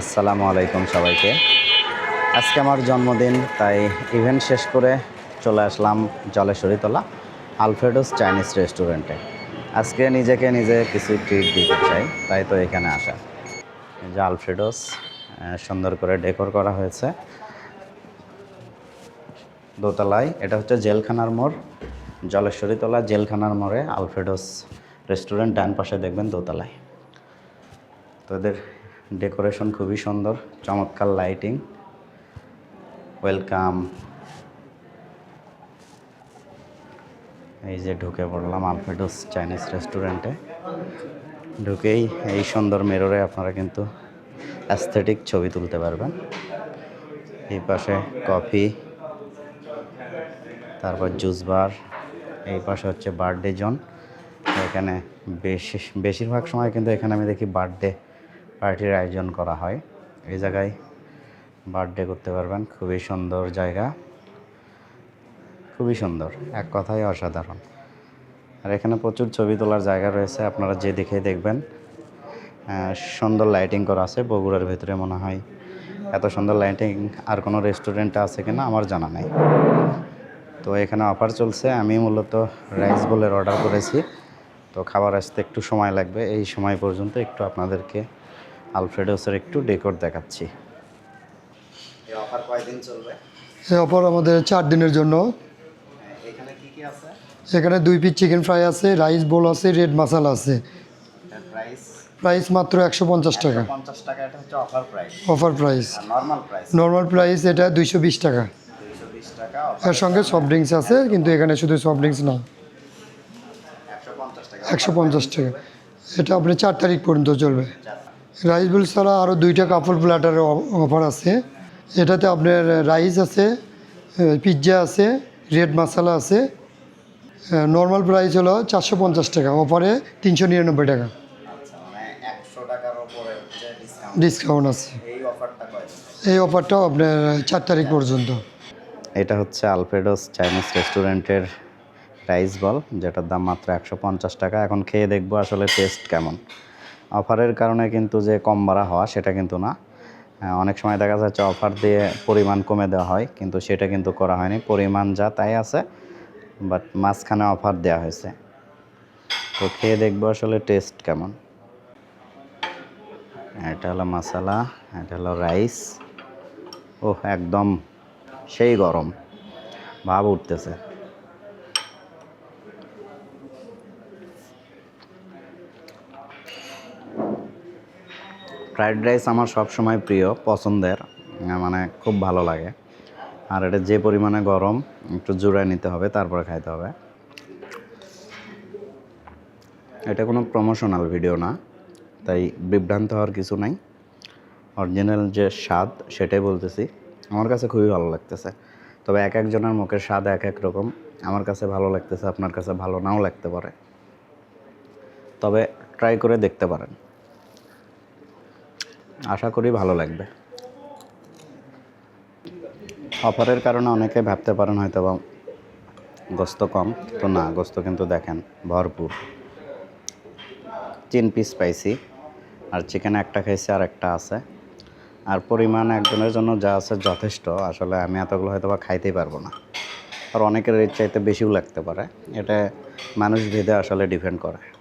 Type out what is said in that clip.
আসসালামু আলাইকুম সবাইকে। আজকে আমার জন্মদিন, তাই ইভেন্ট শেষ করে চলে আসলাম জলেশ্বরীতলা আলফ্রেডোস চাইনিজ রেস্টুরেন্টে। আজকে নিজেকে নিজে কিছু ট্রিট দিতে চাই, তাই তো এখানে আসা। যে আলফ্রেডোস সুন্দর করে ডেকোর করা হয়েছে। দোতলায়, এটা হচ্ছে জেলখানার মোড়, জলেশ্বরীতলা জেলখানার মোড়ে আলফ্রেডোস রেস্টুরেন্ট ডান পাশে দেখবেন দোতলায়। তো এদের ডেকোরেশন খুবই সুন্দর, চমৎকার লাইটিং ওয়েলকাম এই যে ঢুকে পড়লাম আলফ্রেডোস চাইনিজ রেস্টুরেন্টে ঢুকেই এই সুন্দর মেররে আপনারা কিন্তু অ্যাস্থেটিক ছবি তুলতে পারবেন। এই পাশে কফি তারপর জুস বার এই পাশে হচ্ছে বার্থডে জোন এখানে বেশি, বেশিরভাগ সময় কিন্তু এখানে আমি দেখি বার্থডে পার্টির আয়োজন করা হয়। এই জায়গায় বার্থডে করতে পারবেন। খুবই সুন্দর জায়গা। খুবই সুন্দর। এক কথায় অসাধারণ। আর এখানে প্রচুর ছবি তোলার জায়গা রয়েছে। আপনারা যে দেখে দেখবেন। সুন্দর লাইটিং করা আছে। বগুড়ার ভেতরে মনে হয় এত সুন্দর লাইটিং আর কোনো রেস্টুরেন্টে আছে কিনা আমার জানা নেই। তো এখানে অফার চলছে। আমি মূলত রাইস বোলের অর্ডার করেছি। তো খাবার আসতে একটু সময় লাগবে। এই সময় পর্যন্ত একটু আপনাদেরকে আলফ্রেডোসের একটু ডেকোর দেখাচ্ছি। এই অফার কয়দিন চলবে? এই অফার আমাদের চার দিনের জন্য। এখানে কি কি আছে? এখানে দুই পিস চিকেন ফ্রাই আছে রাইস বোল আছে রেড মশালা আছে। প্রাইস? প্রাইস মাত্র একশো পঞ্চাশ টাকা। পঞ্চাশ টাকা এটা হচ্ছে অফার প্রাইস। Offer price. আর নর্মাল প্রাইস? এটা দুইশো বিশ টাকা। এর সঙ্গে সফট ড্রিঙ্কস আছে কিন্তু এখানে শুধু সফট ড্রিঙ্কস না। একশো পঞ্চাশ টাকা। এটা আপনি চার তারিখ পর্যন্ত চলবে। রাইস বোল ছাড়া আরও দুইটা কাপড় প্ল্যাটারের অফার আছে। এটাতে আপনার রাইস আছে পিৎজা আছে রেড মশালা আছে। নর্মাল প্রাইস হলো চারশো পঞ্চাশ টাকা অফারে তিনশো নিরানব্বই টাকা। আচ্ছা মানে ডিসকাউন্ট আছে। এই অফারটা অফারটাও আপনার চার তারিখ পর্যন্ত। এটা হচ্ছে আলফ্রেডোস চাইনিজ রেস্টুরেন্টের রাইস বল যেটার দাম মাত্র একশো পঞ্চাশ টাকা। এখন খেয়ে দেখব আসলে টেস্ট কেমন। অফারের কারণে কিন্তু যে কম বাড়া হওয়া, সেটা কিন্তু না। অনেক সময় দেখা যাচ্ছে অফার দিয়ে পরিমাণ কমে দেওয়া হয়, কিন্তু সেটা কিন্তু করা হয়নি। পরিমাণ যা তাই আছে বাট মাঝখানে অফার দেওয়া হয়েছে। তো খেয়ে দেখব আসলে টেস্ট কেমন। এটা হলো মশলা এটা হলো রাইস ও একদম সেই গরম। ভাব উঠতেছে। ফ্রাইড রাইস আমার সব সময় প্রিয়, পছন্দের মানে খুব ভালো লাগে। আর এটা যে পরিমাণে গরম, একটু জোড়ায় নিতে হবে, তারপরে খাইতে হবে। এটা কোনো প্রমোশনাল ভিডিও না, তাই বিভ্রান্ত হওয়ার কিছু নাই। অরিজিনাল যে স্বাদ, সেটাই বলতেছি। আমার কাছে খুবই ভালো লাগতেছে। তবে এক একজনের মুখের স্বাদ এক এক রকম। আমার কাছে ভালো লাগতেছে, আপনার কাছে ভালো নাও লাগতে পারে। তবে ট্রাই করে দেখতে পারেন। আশা করি ভালো লাগবে। অফারের কারণে অনেকে ভাবতে পারেন হয়তো বা গোস্ত কম, তো না, গোস্ত কিন্তু দেখেন ভরপুর। তিন পিস পাইছি, আর চিকেন একটা খাইছি, আর একটা আছে। আর পরিমাণ একজনের জন্য যা আছে যথেষ্ট, আসলে আমি এতগুলো হয়তো বা খাইতেই পারব না। আর অনেকের রেট চাইতে বেশিও লাগতে পারে। এটা মানুষ ভেদে আসলে ডিপেন্ড করে।